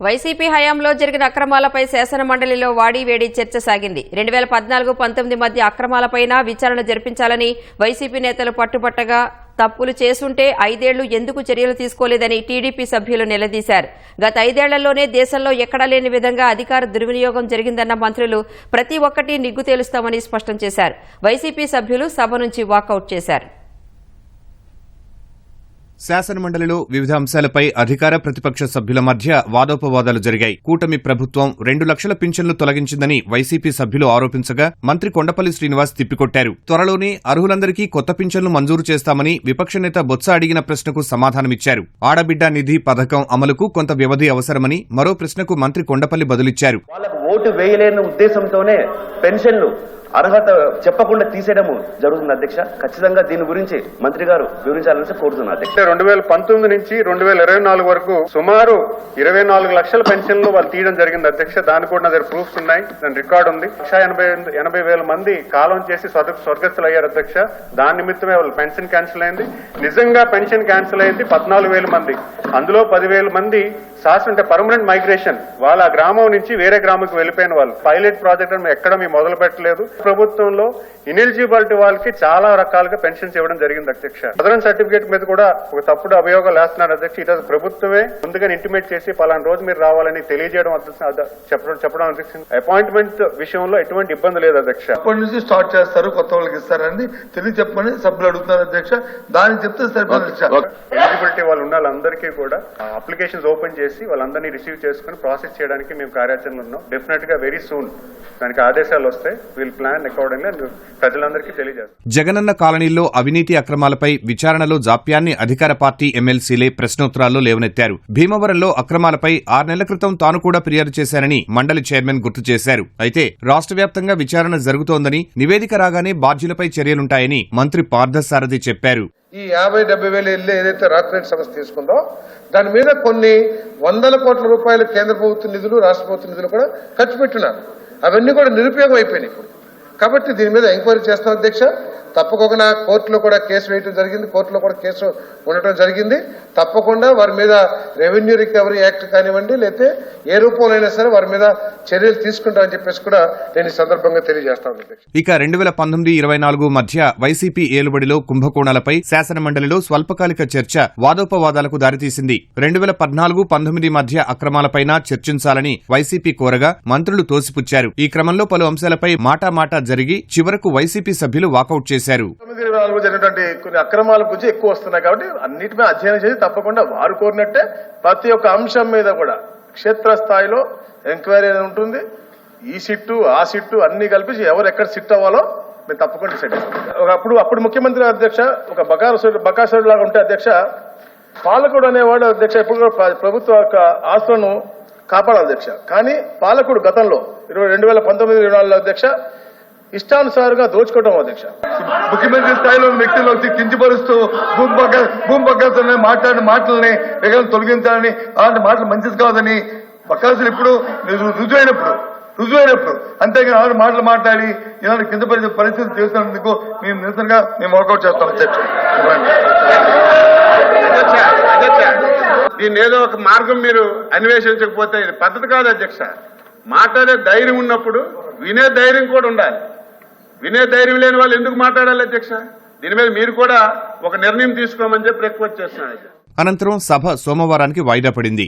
YCP హయాంలో జరిగిన అక్రమాలపై శాసన మండలిలో వాడి వేడి చర్చ సాగింది. రెండు వేల పద్నాలుగు పంతొమ్మిది మధ్య అక్రమాలపైన విచారణ జరిపించాలని వైసీపీ నేతలు పట్టుబట్టగా తప్పులు చేసుంటే ఐదేళ్ళు ఎందుకు చర్యలు తీసుకోలేదని టీడీపీ సభ్యులు నిలదీశారు. గత ఐదేళ్ళలోనే దేశంలో ఎక్కడా లేని విధంగా అధికార దుర్వినియోగం జరిగిందన్న మంత్రులు ప్రతి ఒక్కటి నిగ్గు తేలుస్తామని స్పష్టం చేశారు. వైసీపీ సభ్యులు సభ నుంచి వాకౌట్ చేశారు. శాసనమండలిలో వివిధ అంశాలపై అధికార ప్రతిపక్ష సభ్యుల మధ్య వాదోపవాదాలు జరిగాయి. కూటమి ప్రభుత్వం రెండు లక్షల పింఛన్లు తొలగించిందని వైసీపీ సభ్యులు ఆరోపించగా మంత్రి కొండపల్లి శ్రీనివాస్ తిప్పికొట్టారు. త్వరలోనే అర్హులందరికీ కొత్త పింఛన్లు మంజూరు చేస్తామని విపక్ష నేత బొత్స అడిగిన ప్రశ్నకు సమాధానమిచ్చారు. ఆడబిడ్డ నిధి పథకం అమలుకు కొంత వ్యవధి అవసరమని మరో ప్రశ్నకు మంత్రి కొండపల్లి బదులిచ్చారు. వాళ్ళకు ఓటు వేయలేని ఉద్దేశంతోనే పెన్షన్లు అర్హత చెప్పకుండా తీసేయడము జరుగుతుంది అధ్యక్ష. ఖచ్చితంగా దీని గురించి మంత్రి గారు వివరించాలని కోరుతున్నా అధ్యక్ష. రెండు వేల పంతొమ్మిది నుంచి రెండు వేల ఇరవై నాలుగు వరకు సుమారు ఇరవై నాలుగు లక్షల పెన్షన్లు వాళ్ళు తీయడం జరిగింది అధ్యక్ష. దాని కూడా నా దగ్గర ప్రూఫ్స్ ఉన్నాయి. దాని రికార్డు ఉంది. లక్ష ఎనభై ఎనభై వేల మంది కాలం చేసి స్వర్గస్థులు అయ్యారు అధ్యక్ష. దాని నిమిత్తమే వాళ్ళు పెన్షన్ క్యాన్సిల్ అయింది. నిజంగా పెన్షన్ క్యాన్సిల్ అయింది పద్నాలుగు వేల మంది. అందులో పదివేల మంది శాశ్వత అంటే పర్మనెంట్ మైగ్రేషన్ వాళ్ళ ఆ గ్రామం నుంచి వేరే గ్రామంకి వెళ్ళిపోయిన వాళ్ళు. పైలట్ ప్రాజెక్ట్ అని ఎక్కడ మేము మొదలు పెట్టలేదు. ప్రభుత్వంలో ఇనెలిజిబిలిటీ వాళ్ళకి చాలా రకాలుగా పెన్షన్స్ ఇవ్వడం జరిగింది అధ్యక్ష. సదరన్ సర్టిఫికేట్ మీద కూడా ఒక తప్పుడు అభియోగాలు వేస్తున్నారు అధ్యక్ష. ఈరోజు ప్రభుత్వమే ముందుగా ఇంటిమేట్ చేసి పలానా రోజు మీరు రావాలని తెలియజేయడం చెప్పడం చెప్పడం అధ్యక్ష అపాయింట్మెంట్ విషయంలో ఎటువంటి ఇబ్బంది లేదు అధ్యక్ష. అప్పటి నుంచి స్టార్ట్ చేస్తారు కొత్త వాళ్ళకి ఇస్తారని తెలియ చెప్పమని సభ్యులు అడుగుతున్నారు అధ్యక్ష. దాన్ని చెప్తే సరిపోతుంది ఎలిజిబిలిటీ వాళ్ళు ఉన్న వాళ్ళందరికీ కూడా అప్లికేషన్స్ ఓపెన్ చేసి వాళ్ళందరినీ రిసీవ్ చేసుకుని ప్రాసెస్ చేయడానికి మేము కార్యాచరణలో ఉన్నాం. డెఫినెట్గా వెరీ సూన్ దానికి ఆదేశాలు వస్తాయి వీల్ ప్లాన్ అకార్డింగ్లీ ప్రజలందరికీ తెలియజేస్తాం. జగనన్న కాలనీల్లో అవినీతి అక్రమాలపై విచారణలో జాప్యాన్ని అధికార పార్టీ ఎమ్మెల్సీలే ప్రశ్నోత్తరాల్లో లేవనెత్తారు. భీమవరంలో అక్రమాలపై ఆరు నెలల క్రితం తాను కూడా ఫిర్యాదు చేశారని మండలి చైర్మన్ గుర్తు చేశారు. అయితే రాష్ట్ర వ్యాప్తంగా విచారణ జరుగుతోందని నివేదిక రాగానే బాధ్యులపై చర్యలుంటాయని మంత్రి పార్థసారథి చెప్పారు. ఈ యాభై డెబ్బై వేలు ఇల్లు ఏదైతే రాత్రి సంస్థ తీసుకుందో దాని మీద కొన్ని వందల కోట్ల రూపాయలు కేంద్ర ప్రభుత్వ నిధులు రాష్ట్ర ప్రభుత్వ నిధులు కూడా ఖర్చు పెట్టినారు. అవన్నీ కూడా నిరుపయోగం అయిపోయినాయి ఇప్పుడు. కాబట్టి దీని మీద ఎంక్వైరీ చేస్తాం అధ్యక్ష. తప్పకుండా కోర్టులో కూడా కేసు వేయడం జరిగింది. కోర్టులో కూడా కేసు ఉండటం జరిగింది. తప్పకుండా వారి మీద రెవెన్యూ రికవరీ యాక్ట్ కానివ్వండి లేకపోతే ఏ రూపంలో సరే వారి మీద చర్యలు తీసుకుంటామని చెప్పేసి కూడా నేను ఈ సందర్భంగా తెలియజేస్తాను ఇక రెండు వేల పంతొమ్మిది ఇరవై నాలుగు మధ్య వైసీపీ ఏలుబడిలో కుంభకోణాలపై శాసనమండలిలో స్వల్పకాలిక చర్చ వాదోపవాదాలకు దారితీసింది. రెండు వేల పద్నాలుగు పంతొమ్మిది మధ్య అక్రమాలపైన చర్చించాలని వైసీపీ కోరగా మంత్రులు తోసిపుచ్చారు. ఈ క్రమంలో పలు అంశాలపై మాటామాటా జరిగి చివరకు వైసీపీ సభ్యులు వాకౌట్ చేశారు. చేశారు. జరిగినటువంటి కొన్ని అక్రమాల గురించి ఎక్కువ వస్తున్నాయి కాబట్టి అన్నిటిపై మీద అధ్యయనం చేసి తప్పకుండా వారు కోరినట్టే ప్రతి ఒక్క అంశం మీద కూడా క్షేత్రస్థాయిలో ఎంక్వైరీ అనేది ఉంటుంది. ఈ సిట్టు ఆ సిట్టు అన్ని కలిపి ఎవరు ఎక్కడ సిట్ అవ్వాలో మేము తప్పకుండా డిసైడ్ చేస్తాం ఒకప్పుడు అప్పుడు ముఖ్యమంత్రి అధ్యక్ష ఒక బకాసుడు బకాసుడు లాగా ఉంటే అధ్యక్ష పాలకుడు అనేవాడు అధ్యక్ష ఎప్పుడు ప్రభుత్వ యొక్క ఆస్తులను కాపాడాలి అధ్యక్ష. కానీ పాలకుడు గతంలో ఇరవై రెండు వేల పంతొమ్మిది ఇరవై నాలుగులో అధ్యక్ష ఇష్టానుసారంగా దోచుకోవడం అధ్యక్ష. ముఖ్యమంత్రి స్థాయిలో ఉన్న వ్యక్తులు వచ్చి కించపరుస్తూ భూమి పక్క భూమి పక్కన మాట్లాడిన మాటలని వేగం తొలగించాలని అలాంటి మాటలు మంచిది కాదని పక్కాసులు ఇప్పుడు రుజు- రుజువైనప్పుడు రుజువైనప్పుడు. అంతేగాని అలాంటి మాటలు మాట్లాడి ఇలాంటి కింద పరిస్థితి పరిస్థితి చేస్తున్నందుకు మేము నిరసనగా మేము వర్కౌట్ చేస్తాం అధ్యక్ష. దీన్ని ఏదో ఒక మార్గం మీరు అన్వేషించకపోతే ఇది పద్ధతి కాదు అధ్యక్ష. మాట్లాడే ధైర్యం ఉన్నప్పుడు వినే ధైర్యం కూడా ఉండాలి. వినే ధైర్యం లేని వాళ్ళు ఎందుకు మాట్లాడాలి అధ్యక్ష? దీని మీద మీరు కూడా ఒక నిర్ణయం తీసుకోమని చెప్పి రిక్వెస్ట్ చేస్తున్నాను అనంతరం సభ సోమవారానికి వాయిదా పడింది.